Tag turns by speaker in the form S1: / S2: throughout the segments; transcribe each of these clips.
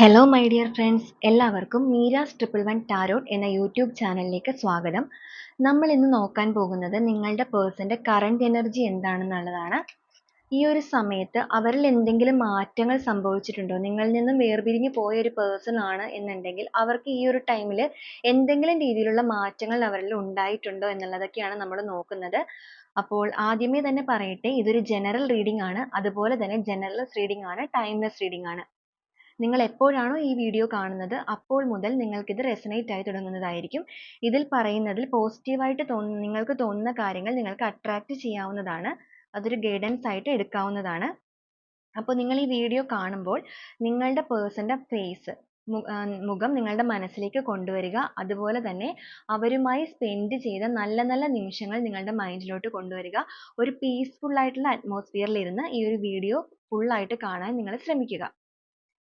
S1: Hello my dear friends എല്ലാവർക്കും Meera's triple one tarot എന്ന YouTube ചാനലിലേക്ക് സ്വാഗതം. നമ്മൾ ഇന്ന് നോക്കാൻ പോകുന്നത് നിങ്ങളുടെ പേഴ്സന്റെ കറണ്ട് എനർജി എന്താണെന്നുള്ളതാണ്. ഈ ഒരു സമയത്ത് അവരിൽ എന്തെങ്കിലും മാറ്റങ്ങൾ സംഭവിച്ചിട്ടുണ്ടോ? നിങ്ങളിൽ നിന്നും വേർപിരിഞ്ഞു പോയ ഒരു പേഴ്സൺ ആണ് എന്നുണ്ടെങ്കിൽ അവർക്ക് ഈ ഒരു ടൈമിൽ എന്തെങ്കിലും രീതിയിലുള്ള മാറ്റങ്ങൾ അവരിൽ ഉണ്ടായിട്ടുണ്ടോ എന്നുള്ളതൊക്കെയാണ് നമ്മൾ നോക്കുന്നത്. അപ്പോൾ ആദ്യമേ തന്നെ പറയട്ടെ ഇതൊരു ജനറൽ റീഡിംഗ് ആണ്. അതുപോലെ തന്നെ ജനറൽ റീഡിംഗ് ആണ് ടൈംലെസ് റീഡിംഗ് ആണ്. നിങ്ങൾ എപ്പോഴാണോ ഈ വീഡിയോ കാണുന്നത് അപ്പോൾ മുതൽ നിങ്ങൾക്കിത് റെസനേറ്റ് ആയി തുടങ്ങുന്നതായിരിക്കും. ഇതിൽ പറയുന്നതിൽ പോസിറ്റീവായിട്ട് തോന്നുന്ന നിങ്ങൾക്ക് തോന്നുന്ന കാര്യങ്ങൾ നിങ്ങൾക്ക് അട്രാക്റ്റ് ചെയ്യാവുന്നതാണ്. അതൊരു ഗൈഡൻസ് ആയിട്ട് എടുക്കാവുന്നതാണ്. അപ്പോൾ നിങ്ങൾ ഈ വീഡിയോ കാണുമ്പോൾ നിങ്ങളുടെ പേഴ്സന്റെ ഫേസ് മുഖം നിങ്ങളുടെ മനസ്സിലേക്ക് കൊണ്ടുവരിക. അതുപോലെ തന്നെ അവരുമായി സ്പെൻഡ് ചെയ്ത നല്ല നല്ല നിമിഷങ്ങൾ നിങ്ങളുടെ മൈൻഡിലോട്ട് കൊണ്ടുവരിക. ഒരു പീസ്ഫുൾ ആയിട്ടുള്ള അറ്റ്മോസ്ഫിയറിൽ ഇരുന്ന് ഈ ഒരു വീഡിയോ ഫുള്ളായിട്ട് കാണാൻ നിങ്ങൾ ശ്രമിക്കുക.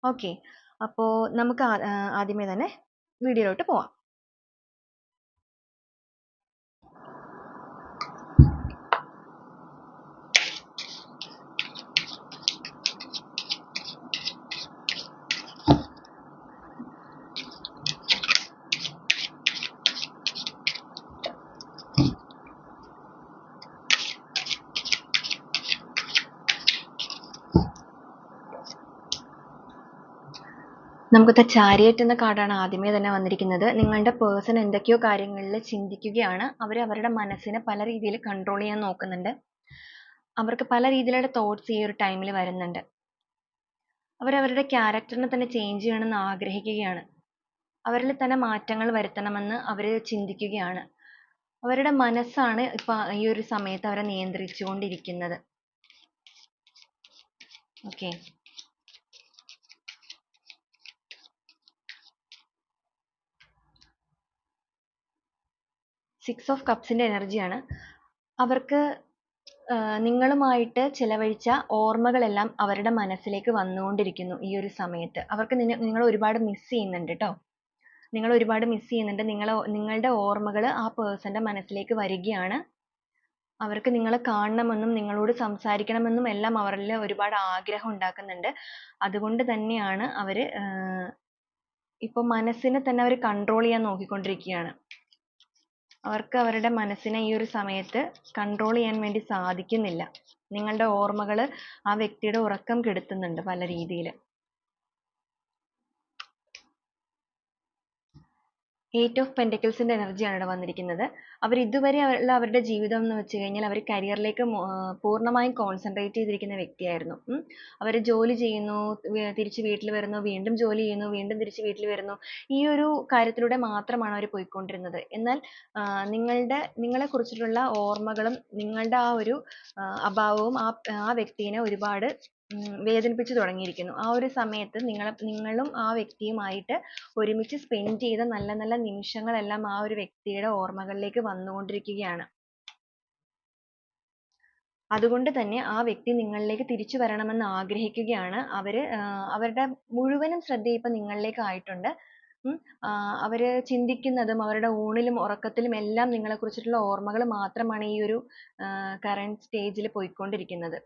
S1: ഓക്കെ. അപ്പോൾ നമുക്ക് ആദ്യമേ തന്നെ വീഡിയോയിലോട്ട് പോവാം. നമുക്ക് ചാരിയറ്റ് എന്ന കാർഡാണ് ആദ്യമേ തന്നെ വന്നിരിക്കുന്നത്. നിങ്ങളുടെ പേഴ്സൺ എന്തൊക്കെയോ കാര്യങ്ങളിൽ ചിന്തിക്കുകയാണ്. അവർ അവരുടെ മനസ്സിനെ പല രീതിയിൽ കൺട്രോൾ ചെയ്യാൻ നോക്കുന്നുണ്ട്. അവർക്ക് പല രീതിയിലുള്ള തോട്ട്സ് ഈ ഒരു ടൈമിൽ വരുന്നുണ്ട്. അവരവരുടെ ക്യാരക്ടറിനെ തന്നെ ചേഞ്ച് ചെയ്യണമെന്ന് ആഗ്രഹിക്കുകയാണ്. അവരിൽ തന്നെ മാറ്റങ്ങൾ വരുത്തണമെന്ന് അവർ ചിന്തിക്കുകയാണ്. അവരുടെ മനസ്സാണ് ഇപ്പൊ ഈ ഒരു സമയത്ത് അവരെ നിയന്ത്രിച്ചുകൊണ്ടിരിക്കുന്നത്. ഓക്കെ സിക്സ് ഓഫ് കപ്സിന്റെ എനർജിയാണ് അവർക്ക് നിങ്ങളുമായിട്ട് ചിലവഴിച്ച ഓർമ്മകളെല്ലാം അവരുടെ മനസ്സിലേക്ക് വന്നുകൊണ്ടിരിക്കുന്നു ഈ ഒരു സമയത്ത്. അവർക്ക് നിങ്ങൾ ഒരുപാട് മിസ് ചെയ്യുന്നുണ്ട് കേട്ടോ നിങ്ങൾ ഒരുപാട് മിസ് ചെയ്യുന്നുണ്ട്. നിങ്ങൾ നിങ്ങളുടെ ഓർമ്മകൾ ആ പേഴ്സന്റെ മനസ്സിലേക്ക് വരികയാണ്. അവർക്ക് നിങ്ങളെ കാണണമെന്നും നിങ്ങളോട് സംസാരിക്കണമെന്നും എല്ലാം അവരിൽ ഒരുപാട് ആഗ്രഹം ഉണ്ടാക്കുന്നുണ്ട്. അതുകൊണ്ട് തന്നെയാണ് അവർ ഇപ്പോൾ മനസ്സിനെ തന്നെ അവർ കൺട്രോൾ ചെയ്യാൻ നോക്കിക്കൊണ്ടിരിക്കുകയാണ്. അവർക്ക് അവരുടെ മനസ്സിനെ ഈ ഒരു സമയത്ത് കൺട്രോൾ ചെയ്യാൻ വേണ്ടി സാധിക്കുന്നില്ല. നിങ്ങളുടെ ഓർമ്മകൾ ആ വ്യക്തിയുടെ ഉറക്കം കെടുത്തുന്നുണ്ട് പല രീതിയിൽ എയ്റ്റ് ഓഫ് പെന്റക്കിൾസിന്റെ എനർജിയാണ് ഇവിടെ വന്നിരിക്കുന്നത്. അവർ ഇതുവരെ ഉള്ള അവരുടെ ജീവിതം എന്ന് വെച്ച് കഴിഞ്ഞാൽ അവർ കരിയറിലേക്ക് പൂർണമായും കോൺസെൻട്രേറ്റ് ചെയ്തിരിക്കുന്ന വ്യക്തിയായിരുന്നു. അവർ ജോലി ചെയ്യുന്നു തിരിച്ച് വീട്ടിൽ വരുന്നു വീണ്ടും ജോലി ചെയ്യുന്നു വീണ്ടും തിരിച്ച് വീട്ടിൽ വരുന്നു. ഈ ഒരു കാര്യത്തിലൂടെ മാത്രമാണ് അവർ പോയിക്കൊണ്ടിരുന്നത്. എന്നാൽ നിങ്ങളുടെ നിങ്ങളെ കുറിച്ചിട്ടുള്ള ഓർമ്മകളും നിങ്ങളുടെ ആ ഒരു അഭാവവും ആ ആ വ്യക്തിനെ ഒരുപാട് വേദനിപ്പിച്ചു തുടങ്ങിയിരിക്കുന്നു. ആ ഒരു സമയത്ത് നിങ്ങളെ നിങ്ങളും ആ വ്യക്തിയുമായിട്ട് ഒരുമിച്ച് സ്പെൻഡ് ചെയ്ത നല്ല നല്ല നിമിഷങ്ങളെല്ലാം ആ ഒരു വ്യക്തിയുടെ ഓർമ്മകളിലേക്ക് വന്നുകൊണ്ടിരിക്കുകയാണ്. അതുകൊണ്ട് തന്നെ ആ വ്യക്തി നിങ്ങളിലേക്ക് തിരിച്ചു വരണമെന്ന് ആഗ്രഹിക്കുകയാണ്. അവർ അവരുടെ മുഴുവനും ശ്രദ്ധ ഇപ്പൊ നിങ്ങളിലേക്ക് ആയിട്ടുണ്ട്. അവർ ചിന്തിക്കുന്നതും അവരുടെ ഊണിലും ഉറക്കത്തിലും എല്ലാം നിങ്ങളെ കുറിച്ചിട്ടുള്ള ഓർമ്മകൾ മാത്രമാണ് ഈ ഒരു കറന്റ് സ്റ്റേജിൽ പോയിക്കൊണ്ടിരിക്കുന്നത്.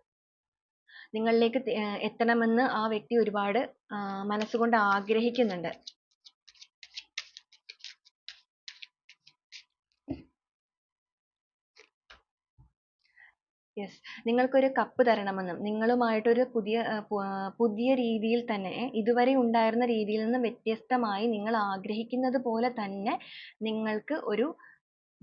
S1: നിങ്ങളിലേക്ക് എത്തണമെന്ന് ആ വ്യക്തി ഒരുപാട് മനസ്സുകൊണ്ട് ആഗ്രഹിക്കുന്നുണ്ട്. യെസ്. നിങ്ങൾക്കൊരു കപ്പ് തരണമെന്നും നിങ്ങളുമായിട്ടൊരു പുതിയ പുതിയ രീതിയിൽ തന്നെ ഇതുവരെ ഉണ്ടായിരുന്ന രീതിയിൽ നിന്ന് വ്യത്യസ്തമായി നിങ്ങൾ ആഗ്രഹിക്കുന്നത് പോലെ തന്നെ നിങ്ങൾക്ക് ഒരു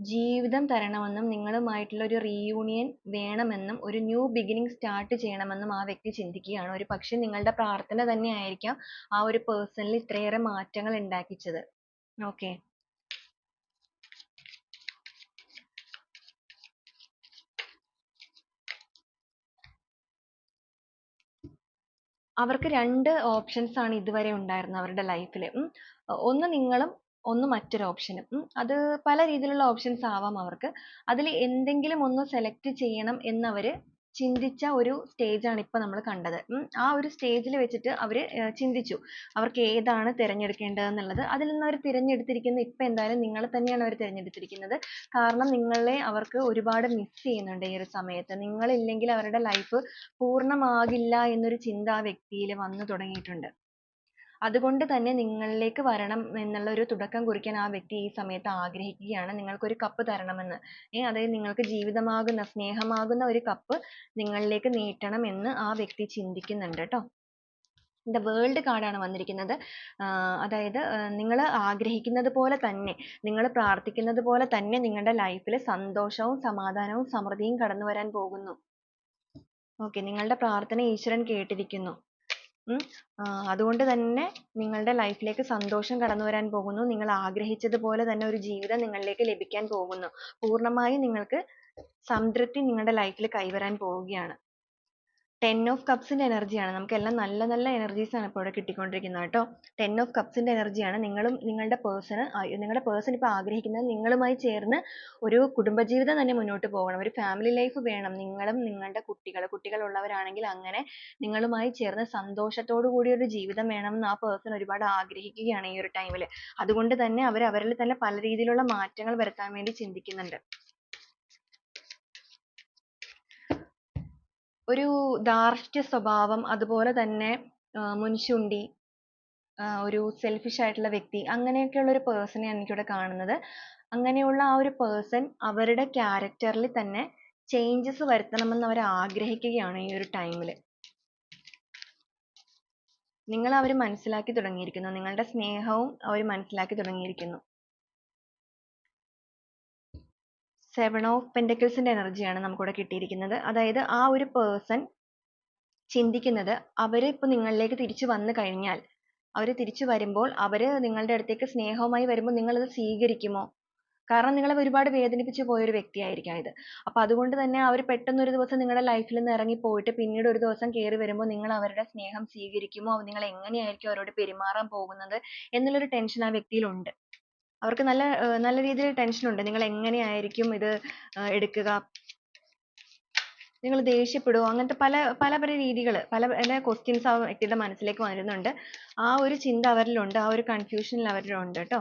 S1: ജീവിതം തരണമെന്നും നിങ്ങളുമായിട്ടുള്ള ഒരു റീയൂണിയൻ വേണമെന്നും ഒരു ന്യൂ ബിഗിനിങ് സ്റ്റാർട്ട് ചെയ്യണമെന്നും ആ വ്യക്തി ചിന്തിക്കുകയാണ്. ഒരു പക്ഷെ നിങ്ങളുടെ പ്രാർത്ഥന തന്നെയായിരിക്കാം ആ ഒരു പേഴ്സണിൽ ഇത്രയേറെ മാറ്റങ്ങൾ ഉണ്ടാക്കിച്ചത്. ഓക്കെ അവർക്ക് രണ്ട് ഓപ്ഷൻസ് ആണ് ഇതുവരെ ഉണ്ടായിരുന്നത് അവരുടെ ലൈഫിൽ ഒന്ന് നിങ്ങളും ഒന്ന് മറ്റൊരു ഓപ്ഷനും. അത് പല രീതിയിലുള്ള ഓപ്ഷൻസ് ആവാം അവർക്ക്. അതിൽ എന്തെങ്കിലും ഒന്ന് സെലക്ട് ചെയ്യണം എന്നവർ ചിന്തിച്ച ഒരു സ്റ്റേജാണ് ഇപ്പം നമ്മൾ കണ്ടത്. ആ ഒരു സ്റ്റേജിൽ വെച്ചിട്ട് അവർ ചിന്തിച്ചു. അവർക്ക് ഏതാണ് തിരഞ്ഞെടുക്കേണ്ടതെന്നുള്ളത് അതിൽ നിന്ന് അവർ തിരഞ്ഞെടുത്തിരിക്കുന്നത് ഇപ്പം എന്തായാലും നിങ്ങളെ തന്നെയാണ് അവർ തിരഞ്ഞെടുത്തിരിക്കുന്നത്. കാരണം നിങ്ങളെ അവർക്ക് ഒരുപാട് മിസ് ചെയ്യുന്നുണ്ട് ഈ ഒരു സമയത്ത്. നിങ്ങളില്ലെങ്കിൽ അവരുടെ ലൈഫ് പൂർണമാകില്ല എന്നൊരു ചിന്ത ആ വ്യക്തിയിൽ വന്നു തുടങ്ങിയിട്ടുണ്ട്. അതുകൊണ്ട് തന്നെ നിങ്ങളിലേക്ക് വരണം എന്നുള്ള ഒരു തുടക്കം കുറിക്കാൻ ആ വ്യക്തി ഈ സമയത്ത് ആഗ്രഹിക്കുകയാണ്. നിങ്ങൾക്കൊരു കപ്പ് തരണമെന്ന്. ഏ അതായത് നിങ്ങൾക്ക് ജീവിതമാകുന്ന സ്നേഹമാകുന്ന ഒരു കപ്പ് നിങ്ങളിലേക്ക് നീട്ടണം എന്ന് ആ വ്യക്തി ചിന്തിക്കുന്നുണ്ട് കേട്ടോ. ദ വേൾഡ് കാർഡാണ് വന്നിരിക്കുന്നത്. അതായത് നിങ്ങൾ ആഗ്രഹിക്കുന്നത് പോലെ തന്നെ നിങ്ങൾ പ്രാർത്ഥിക്കുന്നത് പോലെ തന്നെ നിങ്ങളുടെ ലൈഫിൽ സന്തോഷവും സമാധാനവും സമൃദ്ധിയും കടന്നു വരാൻ പോകുന്നു. ഓക്കെ നിങ്ങളുടെ പ്രാർത്ഥന ഈശ്വരൻ കേട്ടിരിക്കുന്നു. അതുകൊണ്ട് തന്നെ നിങ്ങളുടെ ലൈഫിലേക്ക് സന്തോഷം കടന്നു വരാൻ പോകുന്നു. നിങ്ങൾ ആഗ്രഹിച്ചതുപോലെ തന്നെ ഒരു ജീവിതം നിങ്ങളിലേക്ക് ലഭിക്കാൻ പോകുന്നു. പൂർണമായും നിങ്ങൾക്ക് സംതൃപ്തി നിങ്ങളുടെ ലൈഫിൽ കൈവരാൻ പോവുകയാണ്. ടെൻ ഓഫ് കപ്സിന്റെ എനർജിയാണ് നമുക്കെല്ലാം നല്ല നല്ല എനർജീസ് ആണ് ഇപ്പോൾ ഇവിടെ കിട്ടിക്കൊണ്ടിരിക്കുന്നത് കേട്ടോ. ടെൻ ഓഫ് കപ്സിന്റെ എനർജിയാണ് നിങ്ങളും നിങ്ങളുടെ പേഴ്സണ് നിങ്ങളുടെ പേഴ്സൺ ഇപ്പോൾ ആഗ്രഹിക്കുന്നത് നിങ്ങളുമായി ചേർന്ന് ഒരു കുടുംബജീവിതം തന്നെ മുന്നോട്ട് പോകണം. ഒരു ഫാമിലി ലൈഫ് വേണം. നിങ്ങളും നിങ്ങളുടെ കുട്ടികൾ ഉള്ളവരാണെങ്കിൽ അങ്ങനെ നിങ്ങളുമായി ചേർന്ന് സന്തോഷത്തോടു കൂടി ഒരു ജീവിതം വേണം എന്ന് ആ പേഴ്സൺ ഒരുപാട് ആഗ്രഹിക്കുകയാണ് ഈ ഒരു ടൈമിൽ അതുകൊണ്ട് തന്നെ അവർ അവരിൽ തന്നെ പല രീതിയിലുള്ള മാറ്റങ്ങൾ വരുത്താൻ വേണ്ടി ചിന്തിക്കുന്നുണ്ട്. ഒരു ദാർഷ്ട്യ സ്വഭാവം അതുപോലെ തന്നെ മുൻചുണ്ടി ഒരു സെൽഫിഷ് ആയിട്ടുള്ള വ്യക്തി അങ്ങനെയൊക്കെയുള്ള ഒരു പേഴ്സണെയാണ് എനിക്കിവിടെ കാണുന്നത്. അങ്ങനെയുള്ള ആ ഒരു പേഴ്സൺ അവരുടെ ക്യാരക്ടറിൽ തന്നെ ചേഞ്ചസ് വരുത്തണമെന്ന് അവർ ആഗ്രഹിക്കുകയാണ് ഈ ഒരു ടൈമിൽ നിങ്ങൾ അവർ മനസ്സിലാക്കി തുടങ്ങിയിരിക്കുന്നു. നിങ്ങളുടെ സ്നേഹവും അവർ മനസ്സിലാക്കി തുടങ്ങിയിരിക്കുന്നു. സെവൻ ഓഫ് പെൻഡിക്കിൾസിന്റെ എനർജിയാണ് നമുക്കിവിടെ കിട്ടിയിരിക്കുന്നത്. അതായത് ആ ഒരു പേഴ്സൺ ചിന്തിക്കുന്നത് അവർ ഇപ്പോൾ നിങ്ങളിലേക്ക് തിരിച്ചു വന്നു കഴിഞ്ഞാൽ അവർ തിരിച്ചു വരുമ്പോൾ അവർ നിങ്ങളുടെ അടുത്തേക്ക് സ്നേഹവുമായി വരുമ്പോൾ നിങ്ങളത് സ്വീകരിക്കുമോ? കാരണം നിങ്ങളെ ഒരുപാട് വേദനിപ്പിച്ചു പോയൊരു വ്യക്തിയായിരിക്കാം ഇത്. അപ്പൊ അതുകൊണ്ട് തന്നെ അവർ പെട്ടെന്ന് ഒരു ദിവസം നിങ്ങളുടെ ലൈഫിൽ നിന്ന് ഇറങ്ങി പോയിട്ട് പിന്നീട് ഒരു ദിവസം കയറി വരുമ്പോൾ നിങ്ങൾ അവരുടെ സ്നേഹം സ്വീകരിക്കുമോ? നിങ്ങൾ എങ്ങനെയായിരിക്കും അവരോട് പെരുമാറാൻ പോകുന്നത്? എന്നുള്ളൊരു ടെൻഷൻ ആ വ്യക്തിയിൽ ഉണ്ട്. അവർക്ക് നല്ല നല്ല രീതിയിൽ ടെൻഷൻ ഉണ്ട്. നിങ്ങൾ എങ്ങനെയായിരിക്കും ഇത് എടുക്കുക? നിങ്ങൾ ദേഷ്യപ്പെടുവോ? അങ്ങനത്തെ പല പല പല രീതികൾ പല പല questions ആ വ്യക്തിയുടെ മനസ്സിലേക്ക് വരുന്നുണ്ട്. ആ ഒരു ചിന്ത അവരിലുണ്ട്. ആ ഒരു confusion അവരിലുണ്ട് ട്ടോ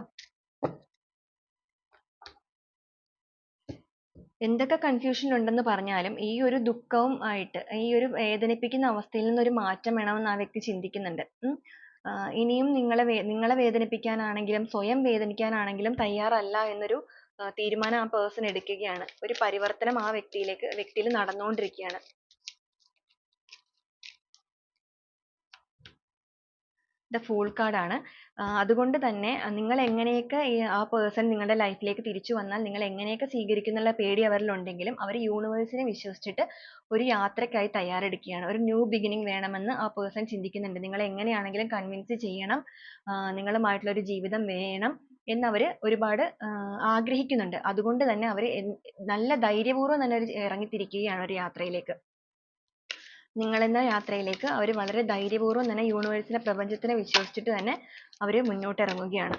S1: എന്തൊക്കെ confusion ഉണ്ടെന്ന് പറഞ്ഞാലും ഈ ഒരു ദുഃഖവും ആയിട്ട് ഈ ഒരു വേദനിപ്പിക്കുന്ന അവസ്ഥയിൽ നിന്ന് ഒരു മാറ്റം വേണമെന്ന് ആ വ്യക്തി ചിന്തിക്കുന്നുണ്ട്. ഉം. ഇനിയും നിങ്ങളെ നിങ്ങളെ വേദനിപ്പിക്കാനാണെങ്കിലും സ്വയം വേദനിക്കാനാണെങ്കിലും തയ്യാറല്ല എന്നൊരു തീരുമാനം ആ പേഴ്സൺ എടുക്കുകയാണ്. ഒരു പരിവർത്തനം ആ വ്യക്തിയിലേക്ക് വ്യക്തിയിൽ നടന്നുകൊണ്ടിരിക്കുകയാണ്. ദ ഫൂൾ കാർഡ് ആണ് അതുകൊണ്ട് തന്നെ നിങ്ങൾ എങ്ങനെയൊക്കെ ആ പേഴ്സൺ നിങ്ങളുടെ ലൈഫിലേക്ക് തിരിച്ചു വന്നാൽ നിങ്ങൾ എങ്ങനെയൊക്കെ സ്വീകരിക്കും എന്നുള്ള പേടി അവരിൽ ഉണ്ടെങ്കിലും അവർ യൂണിവേഴ്സിനെ വിശ്വസിച്ചിട്ട് ഒരു യാത്രയ്ക്കായി തയ്യാറെടുക്കുകയാണ്. ഒരു ന്യൂ ബിഗിനിങ് വേണമെന്ന് ആ പേഴ്സൺ ചിന്തിക്കുന്നുണ്ട്. നിങ്ങൾ എങ്ങനെയാണെങ്കിലും കൺവിൻസ് ചെയ്യണം. നിങ്ങളുമായിട്ടുള്ള ഒരു ജീവിതം വേണം എന്നവർ അവർ ഒരുപാട് ആഗ്രഹിക്കുന്നുണ്ട്. അതുകൊണ്ട് തന്നെ അവർ നല്ല ധൈര്യപൂർവം തന്നെ ഇറങ്ങിത്തിരിക്കുകയാണ് ഒരു യാത്രയിലേക്ക്. നിങ്ങൾ എന്ന യാത്രയിലേക്ക് അവർ വളരെ ധൈര്യപൂർവം തന്നെ യൂണിവേഴ്സിലെ നെ പ്രപഞ്ചത്തിനെ വിശ്വസിച്ചിട്ട് തന്നെ അവർ മുന്നോട്ട് ഇറങ്ങുകയാണ്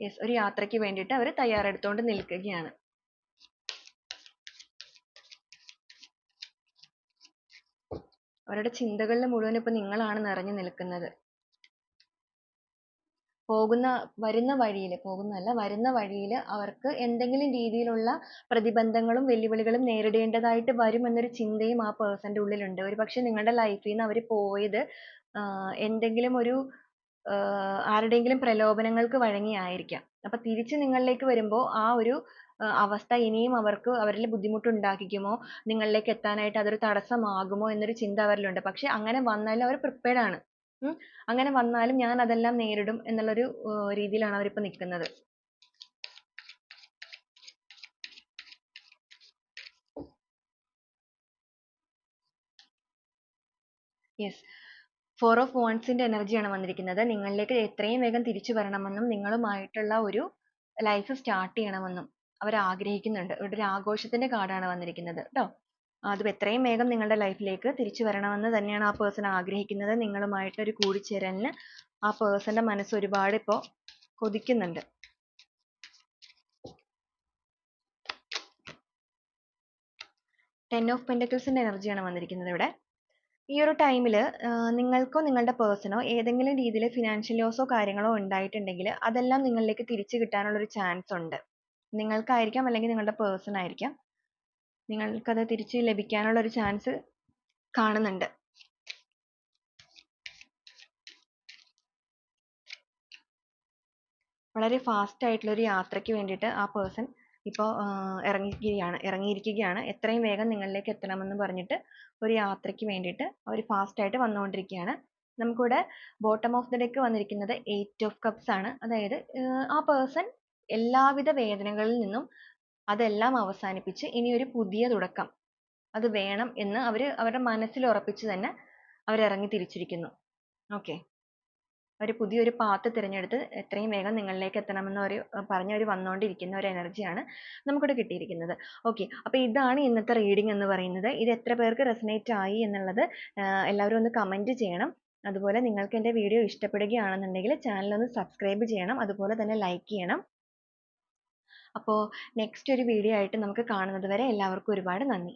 S1: yes ഒരു യാത്രയ്ക്ക് വേണ്ടിയിട്ട് അവർ തയ്യാറെടുത്തുകൊണ്ട് നിൽക്കുകയാണ്. അവരുടെ ചിന്തകളിൽ മുഴുവൻ ഇപ്പൊ നിങ്ങളാണ് നിറഞ്ഞു നിൽക്കുന്നത്. പോകുന്ന വരുന്ന വഴിയിൽ പോകുന്നതല്ല വരുന്ന വഴിയിൽ അവർക്ക് എന്തെങ്കിലും രീതിയിലുള്ള പ്രതിബന്ധങ്ങളും വെല്ലുവിളികളും നേരിടേണ്ടതായിട്ട് വരും എന്നൊരു ചിന്തയും ആ പേഴ്സന്റെ ഉള്ളിലുണ്ട്. ഒരു പക്ഷെ നിങ്ങളുടെ ലൈഫിൽ നിന്ന് അവർ പോയത് എന്തെങ്കിലും ഒരു ആരുടെയെങ്കിലും പ്രലോഭനങ്ങൾക്ക് വഴങ്ങിയായിരിക്കാം അപ്പൊ തിരിച്ച് നിങ്ങളിലേക്ക് വരുമ്പോൾ ആ ഒരു അവസ്ഥ ഇനിയും അവർക്ക് അവരിൽ ബുദ്ധിമുട്ട് ഉണ്ടാക്കിക്കുമോ നിങ്ങളിലേക്ക് എത്താനായിട്ട് അതൊരു തടസ്സമാകുമോ എന്നൊരു ചിന്ത അവരിലുണ്ട്. പക്ഷെ അങ്ങനെ വന്നാലും അവർ പ്രിപ്പയർഡ് ആണ്. അങ്ങനെ വന്നാലും ഞാൻ അതെല്ലാം നേരിടും എന്നുള്ളൊരു രീതിയിലാണ് അവർ ഇപ്പോൾ നിൽക്കുന്നത് യെസ് ഫോർ ഓഫ് വോൺസിന്റെ എനർജിയാണ് വന്നിരിക്കുന്നത്. നിങ്ങളിലേക്ക് എത്രയും വേഗം തിരിച്ചു വരണമെന്നും നിങ്ങളുമായിട്ടുള്ള ഒരു ലൈഫ് സ്റ്റാർട്ട് ചെയ്യണമെന്നും അവർ ആഗ്രഹിക്കുന്നുണ്ട്. ഇവിടെ ഒരു ആഘോഷത്തിന്റെ കാർഡാണ് വന്നിരിക്കുന്നത്. ട്ടോ. അത് എത്രയും വേഗം നിങ്ങളുടെ ലൈഫിലേക്ക് തിരിച്ചു വരണമെന്ന് തന്നെയാണ് ആ പേഴ്സൺ ആഗ്രഹിക്കുന്നത്. നിങ്ങളുമായിട്ട് ഒരു കൂടിച്ചേരലിന് ആ പേഴ്സന്റെ ന്റെ മനസ്സ് ഒരുപാട് ഇപ്പോൾ കൊതിക്കുന്നുണ്ട്. ടെൻ ഓഫ് പെൻഡക്കിൾസിന്റെ എനർജിയാണ് വന്നിരിക്കുന്നത് ഇവിടെ. ഈ ഒരു ടൈമിൽ നിങ്ങൾക്കോ നിങ്ങളുടെ പേഴ്സണോ ഏതെങ്കിലും രീതിയിൽ ഫിനാൻഷ്യൽ ലോസോ കാര്യങ്ങളോ ഉണ്ടായിട്ടുണ്ടെങ്കിൽ അതെല്ലാം നിങ്ങളിലേക്ക് തിരിച്ചു കിട്ടാനുള്ളൊരു ചാൻസ് ഉണ്ട്. നിങ്ങൾക്കായിരിക്കാം അല്ലെങ്കിൽ നിങ്ങളുടെ പേഴ്സൺ ആയിരിക്കാം. നിങ്ങൾക്കത് തിരിച്ച് ലഭിക്കാനുള്ള ഒരു ചാൻസ് കാണുന്നുണ്ട്. വളരെ ഫാസ്റ്റ് ആയിട്ടുള്ള ഒരു യാത്രയ്ക്ക് വേണ്ടിയിട്ട് ആ പേഴ്സൺ ഇപ്പോൾ ഇറങ്ങിയിരിക്കുകയാണ് ഇറങ്ങിയിരിക്കുകയാണ്. എത്രയും വേഗം നിങ്ങളിലേക്ക് എത്തണമെന്ന് പറഞ്ഞിട്ട് ഒരു യാത്രയ്ക്ക് വേണ്ടിയിട്ട് അവർ ഫാസ്റ്റായിട്ട് വന്നുകൊണ്ടിരിക്കുകയാണ്. നമുക്കിവിടെ ബോട്ടം ഓഫ് ദ ഡെക്ക് വന്നിരിക്കുന്നത് എയ്റ്റ് ഓഫ് കപ്സ് ആണ്. അതായത് ആ പേഴ്സൺ എല്ലാവിധ വേദനകളിൽ നിന്നും അതെല്ലാം അവസാനിപ്പിച്ച് ഇനി ഒരു പുതിയ തുടക്കം. അത് വേണം എന്ന് അവർ അവരുടെ മനസ്സിൽ ഉറപ്പിച്ച് തന്നെ അവരിറങ്ങി തിരിച്ചിരിക്കുന്നു. ഓക്കെ. അവർ പുതിയൊരു പാത്ത് തിരഞ്ഞെടുത്ത് എത്രയും വേഗം നിങ്ങളിലേക്ക് എത്തണമെന്ന് അവർ പറഞ്ഞ് അവർ വന്നുകൊണ്ടിരിക്കുന്ന ഒരു എനർജിയാണ് നമുക്കിവിടെ കിട്ടിയിരിക്കുന്നത്. ഓക്കെ. അപ്പോൾ ഇതാണ് ഇന്നത്തെ റീഡിംഗ് എന്ന് പറയുന്നത്. ഇത് എത്ര പേർക്ക് റെസനേറ്റ് ആയി എന്നുള്ളത് എല്ലാവരും ഒന്ന് കമന്റ് ചെയ്യണം. അതുപോലെ നിങ്ങൾക്ക് എന്റെ വീഡിയോ ഇഷ്ടപ്പെടുകയാണെന്നുണ്ടെങ്കിൽ ചാനൽ ഒന്ന് സബ്സ്ക്രൈബ് ചെയ്യണം. അതുപോലെ തന്നെ ലൈക്ക് ചെയ്യണം. അപ്പോൾ നെക്സ്റ്റ് ഒരു വീഡിയോ ആയിട്ട് നമുക്ക് കാണുന്നത് വരെ എല്ലാവർക്കും ഒരുപാട് നന്ദി.